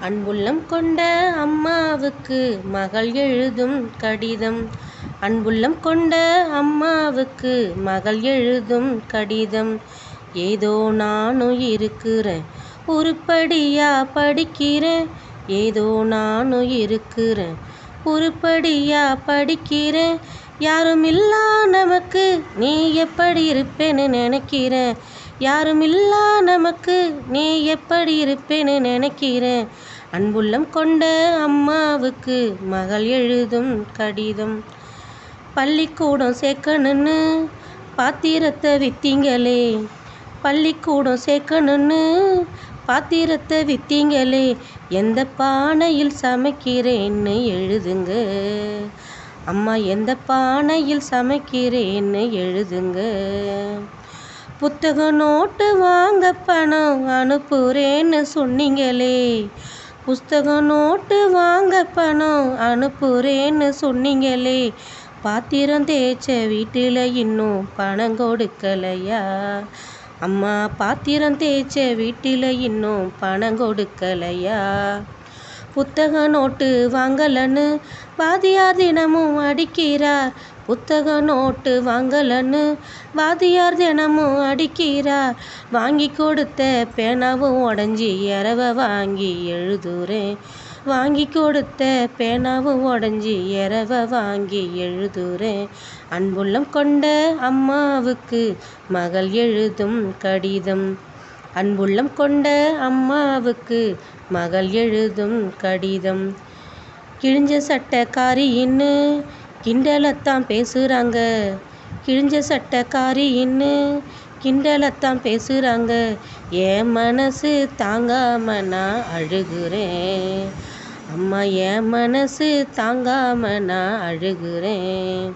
அன்புள்ளம் கொண்ட அம்மாவுக்கு மகள் எழுதும் கடிதம். அன்புள்ளம் கொண்ட அம்மாவுக்கு மகள் எழுதும் கடிதம். ஏதோ நானும் இருக்கிறேன் உருப்படியா படிக்கிறேன். ஏதோ நானும் இருக்கிறேன் உருப்படியா படிக்கிறேன். யாரும் இல்லா நமக்கு நீ எப்படி இருப்பேன்னு நினைக்கிறேன். யாரும் இல்லா நமக்கு நீ எப்படி இருப்பேன்னு நினைக்கிறேன். அன்புள்ளம் கொண்ட அம்மாவுக்கு மகள் எழுதும் கடிதம். பள்ளிக்கூடம் சேர்க்கணுன்னு பாத்திரத்தை வித்தீங்களே. பள்ளிக்கூடம் சேர்க்கணுன்னு பாத்திரத்தை வித்தீங்களே. எந்த பானையில் சமைக்கிறேன்னு எழுதுங்க. அம்மா எந்த பானையில் சமைக்கிறேன்னு எழுதுங்க. புத்தகம் நோட்டு வாங்க பணம் அனுப்புறேன்னு சொன்னீங்களே. புஸ்தகம் நோட்டு வாங்க பணம் அனுப்புறேன்னு சொன்னீங்களே. பாத்திரம் தேய்ச்ச வீட்டில் இன்னும் பணம் கொடுக்கலையா? அம்மா பாத்திரம் தேய்ச்ச வீட்டில் இன்னும் பணம் கொடுக்கலையா? புத்தக நோட்டு வாங்கலன்னு வாதியார் தினமும் அடிக்கிறார் புத்தக நோட்டு வாங்கலன்னு வாதியார் தினமும் அடிக்கிறார். வாங்கி கொடுத்த பேனாவும் உடஞ்சி இரவ வாங்கி எழுதுறேன். வாங்கி கொடுத்த பேனாவும் உடஞ்சி இரவ வாங்கி எழுதுறேன். அன்புள்ளம் கொண்ட அம்மாவுக்கு மகள் எழுதும் கடிதம். அன்புள்ளம் கொண்ட அம்மாவுக்கு மகள் எழுதும் கடிதம். கிழிஞ்ச சட்டக்காரின்னு கிண்டலத்தான் பேசுகிறாங்க கிழிஞ்ச சட்டக்காரின்னு கிண்டலத்தான் பேசுகிறாங்க என் மனசு தாங்காம நான் அழுகுறேன். அம்மா என் மனசு தாங்காம நான் அழுகுறேன்.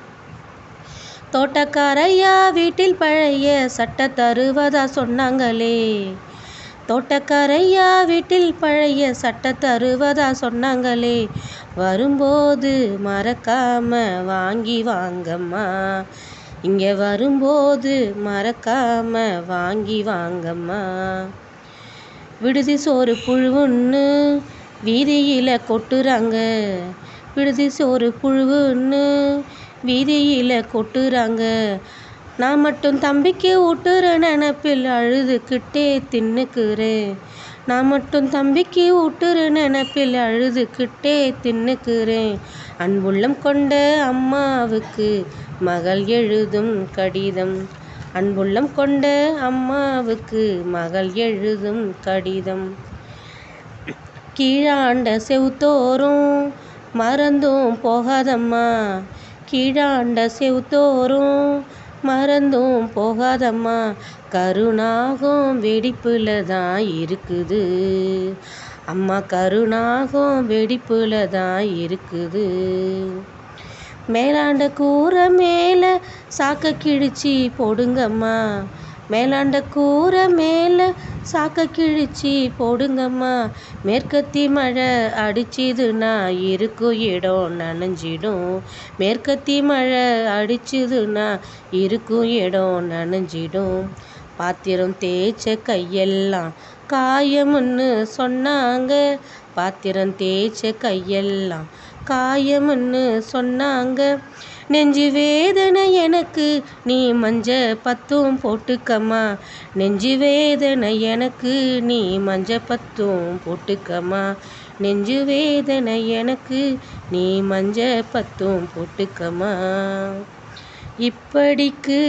தோட்டக்காரையா வீட்டில் பழைய சட்டை தருவதா சொன்னாங்களே. தோட்டக்காரையா வீட்டில் பழைய சட்டை தருவதா சொன்னாங்களே. வரும்போது மறக்காம வாங்கி வாங்கம்மா. இங்கே வரும்போது மறக்காம வாங்கி வாங்கம்மா. விடுதி சோறு புழுவுன்னு வீதியில் கொட்டுறாங்க. விடுதி சோறு புழுவுன்னு வீதியில் கொட்டுறாங்க. நான் மட்டும் தம்பிக்கு ஊட்டுற நினப்பில் அழுதுகிட்டே தின்னுக்குறேன் நான் மட்டும் தம்பிக்கு ஊட்டுற நினப்பில் அழுதுகிட்டே தின்னுக்குறேன் அன்புள்ளம் கொண்ட அம்மாவுக்கு மகள் எழுதும் கடிதம். அன்புள்ளம் கொண்ட அம்மாவுக்கு மகள் எழுதும் கடிதம். கீழாண்ட செவுத்தோறும் மறந்தும் போகாதம்மா. கீழாண்ட செவுத்தோறும் மறந்தும் போகாதம்மா. கருணாகும் வெடிப்புல தான் இருக்குது. அம்மா கருணாகும் வெடிப்புல தான் இருக்குது. மேலாண்ட கூரை மேலே சாக்க கிழிச்சி போடுங்கம்மா. மேலாண்ட கூரை மேலே சாக்க கிழிச்சி போடுங்கம்மா. மேற்கத்தி மழை அடிச்சுதுன்னா இருக்கும் இடம் நனைஞ்சிடும். மேற்கத்தி மழை அடிச்சுதுன்னா இருக்கும் இடம் நனைஞ்சிடும். பாத்திரம் தேய்ச்ச கையெல்லாம் காயம்னு சொன்னாங்க. பாத்திரம் தேய்ச்ச கையெல்லாம் காயம்னு சொன்னாங்க. நெஞ்சு வேதனை எனக்கு நீ மஞ்ச பத்தும் போட்டுக்கம்மா. நெஞ்சு வேதனை எனக்கு நீ மஞ்ச பத்தும் போட்டுக்கம்மா. நெஞ்சு வேதனை எனக்கு நீ மஞ்ச பத்தும் போட்டுக்கம்மா. இப்படிக்கு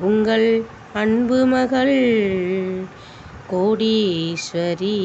உங்கள் அன்பு மகள் கோடீஸ்வரி.